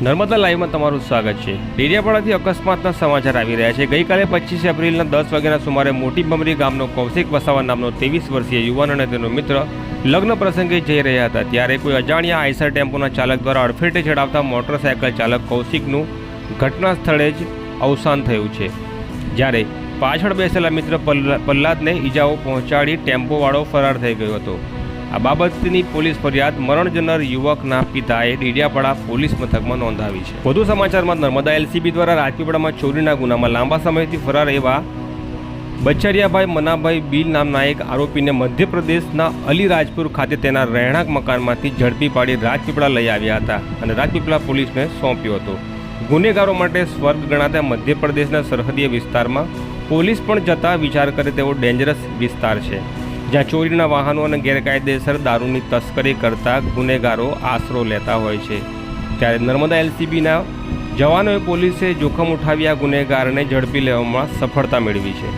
નર્મદા લાઈવમાં તમારું સ્વાગત છે. ડેરિયાપાડાથી અકસ્માતના સમાચાર આવી રહ્યા છે. ગઈકાલે પચીસ એપ્રિલના દસ વાગ્યાના સુમારે મોટી બમરી ગામનો કૌશિક વસાવા નામનો ત્રેવીસ વર્ષીય યુવાન અને તેનો મિત્ર લગ્ન પ્રસંગે જઈ રહ્યા હતા. ત્યારે કોઈ અજાણ્યા આઈસર ટેમ્પોના ચાલક દ્વારા અડફેટે ચડાવતા મોટરસાયકલ ચાલક કૌશિકનું ઘટના સ્થળે જ અવસાન થયું છે. જ્યારે પાછળ બેસેલા મિત્ર પલ્લા- પલ્લાદને ઈજાઓ પહોંચાડી ટેમ્પોવાળો ફરાર થઈ ગયો હતો. આ બાબતની પોલીસ ફરિયાદ મરણ જનાર યુવકના પિતાએ ડીડિયાપાડા પોલીસ મથકમાં નોંધાવી છે. વધુ સમાચારમાં નર્મદા એલસીબી દ્વારા રાજપીપળામાં ચોરીના ગુનામાં લાંબા સમયથી ફરાર એવા બચરિયાભાઈ મનાભાઈ બિલ નામના એક આરોપીને મધ્યપ્રદેશના અલીરાજપુર ખાતે તેના રહેણાંક મકાનમાંથી ઝડપી પાડી રાજપીપળા લઈ આવ્યા હતા અને રાજપીપળા પોલીસને સોંપ્યો હતો. ગુનેગારો માટે સ્વર્ગ ગણાતા મધ્યપ્રદેશના સરહદીય વિસ્તારમાં પોલીસ પણ જતા વિચાર કરે તેવો ડેન્જરસ વિસ્તાર છે. જ્યાં ચોરીના વાહનો અને ગેરકાયદેસર દારૂની તસ્કરી કરતા ગુનેગારો આશરો લેતા હોય છે. ત્યારે નર્મદા એલસીબીના જવાનોએ પોલીસે જોખમ ઉઠાવી આ ગુનેગારને ઝડપી લેવામાં સફળતા મેળવી છે.